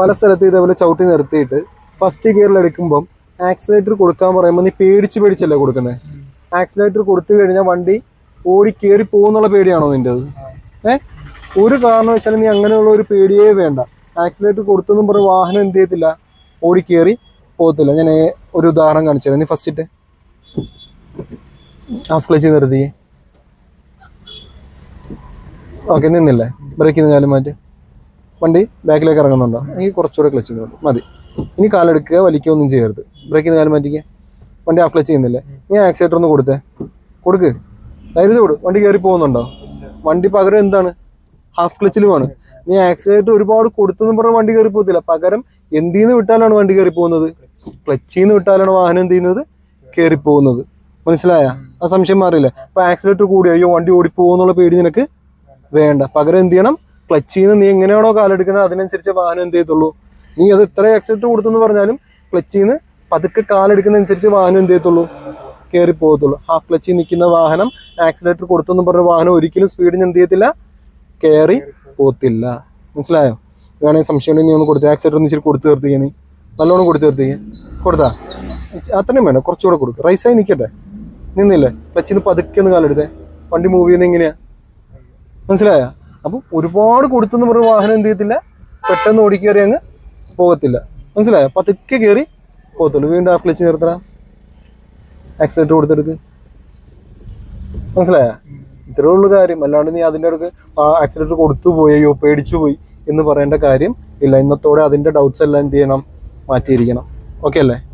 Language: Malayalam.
പല സ്ഥലത്ത് ഇതേപോലെ ചവിട്ടി നിർത്തിയിട്ട് ഫസ്റ്റ് ഗിയറിൽ എടുക്കുമ്പം ആക്സിലേറ്റർ കൊടുക്കാൻ പറയുമ്പോൾ നീ പേടിച്ച് പേടിച്ചല്ലേ കൊടുക്കുന്നത് ആക്സിലേറ്റർ കൊടുത്തു കഴിഞ്ഞാൽ വണ്ടി ഓടി കയറി പോകുന്നുള്ള പേടിയാണോ നിന്റെ അത്? ഏഹ് ഒരു കാരണം വെച്ചാൽ നീ അങ്ങനെയുള്ള ഒരു പേടിയേ വേണ്ട. ആക്സിലേറ്റർ കൊടുത്തെന്നും പറഞ്ഞ് വാഹനം എന്ത് ചെയ്യത്തില്ല? ഓടി കയറി പോകത്തില്ല. ഞാൻ ഒരു ഉദാഹരണം കാണിച്ചു തരാം. നീ ഫസ്റ്റിട്ട് ഹാഫ് ക്ലച്ച് നിർത്തി ഓക്കെ നിന്നില്ലേ? ബ്രേക്ക് നിന്നാലും മാറ്റി. വണ്ടി ബാക്കിലേക്ക് ഇറങ്ങുന്നുണ്ടോ? എനിക്ക് കുറച്ചുകൂടെ ക്ലച്ച് ചെയ്യുന്നുണ്ട് മതി. ഇനി കാലെടുക്കുക വലിക്കുക ഒന്നും ചെയ്യരുത്. ബ്രേക്ക് ചെയ്ത് കാലം മാറ്റിക്കുക വണ്ടി ഹാഫ് ക്ലച്ച് ചെയ്യുന്നില്ലേ? നീ ആക്സിലേറ്റർ ഒന്ന് കൊടുത്തേ. കൊടുക്ക്. ധൈര്യം കൊടു. വണ്ടി കയറി പോകുന്നുണ്ടോ? വണ്ടി പകരം എന്താണ്? ഹാഫ് ക്ലച്ചിലുമാണ് നീ ആക്സിലേറ്റർ ഒരുപാട് കൊടുത്തെന്ന് പറഞ്ഞ വണ്ടി കയറി പോകത്തില്ല. പകരം എന്തിന്ന് വിട്ടാലാണ് വണ്ടി കയറി പോകുന്നത്? ക്ലച്ചിൽ നിന്ന് വിട്ടാലാണ് വാഹനം എന്ത് ചെയ്യുന്നത്? കയറി പോകുന്നത്. മനസ്സിലായ? ആ സംശയം മാറിയില്ല? അപ്പൊ ആക്സിലേറ്റർ കൂടി അയ്യോ വണ്ടി ഓടിപ്പോകുന്നുള്ള പേടി നിനക്ക് വേണ്ട. പകരം എന്ത് ചെയ്യണം? ക്ലച്ചിൽ നീ എങ്ങനെയാണോ കാലെടുക്കുന്നത് അതിനനുസരിച്ച് വാഹനം എന്ത് ചെയ്യത്തുള്ളൂ? നീ അത് ഇത്ര എക്സെപ്റ്റ് കൊടുത്തെന്ന് പറഞ്ഞാലും ക്ലച്ചിൽ നിന്ന് പതുക്കെ കാലെടുക്കുന്നതനുസരിച്ച് വാഹനം എന്ത് ചെയ്യത്തുള്ളൂ? കയറി പോകത്തുള്ളൂ. ഹാഫ് ക്ലച്ചിൽ നിൽക്കുന്ന വാഹനം ആക്സിലേറ്റർ കൊടുത്തെന്ന് പറഞ്ഞ വാഹനം ഒരിക്കലും സ്പീഡിന് എന്ത് ചെയ്യത്തില്ല? കയറി പോകത്തില്ല. മനസ്സിലായോ? വേണമെങ്കിൽ സംശയം നീ ഒന്ന് കൊടുത്തു. ആക്സിലേറ്റർ ഒന്ന് ഇച്ചിരി കൊടുത്തു തീർത്തിക്കുക നീ. നല്ലോണം കൊടുത്തു തീർത്തിക്കുക കൊടുത്താ? അത്രയും വേണം. കുറച്ചുകൂടെ കൊടുക്കും. റൈസായി നിൽക്കട്ടെ. നിന്നില്ലേ? ക്ലച്ചിന് പതുക്കെ ഒന്ന് കാലെടുത്തേ. വണ്ടി മൂവ് ചെയ്യുന്നത് എങ്ങനെയാ? മനസ്സിലായ? അപ്പം ഒരുപാട് കൊടുത്തെന്ന് പറഞ്ഞ വാഹനം എന്ത് ചെയ്യത്തില്ല? പെട്ടെന്ന് ഓടിക്കേറി അങ്ങ് പോകത്തില്ല. മനസ്സിലായോ? പതുക്കെ കയറി പോകത്തുള്ളൂ. വീണ്ടും ആ ക്ലച്ച് നിർത്തണം. ആക്സിലേറ്റർ കൊടുത്തെടുക്ക്. മനസ്സിലായ? ഇത്രേ ഉള്ളൂ കാര്യം. അല്ലാണ്ട് നീ അതിന്റെ അടുക്ക് ആ ആക്സിലേറ്റർ കൊടുത്തു പോയോ പേടിച്ചു പോയി എന്ന് പറയേണ്ട കാര്യം ഇല്ല. ഇന്നത്തോടെ അതിന്റെ ഡൗട്ട്സ് എല്ലാം എന്ത് ചെയ്യണം? മാറ്റിയിരിക്കണം. ഓക്കെ അല്ലേ?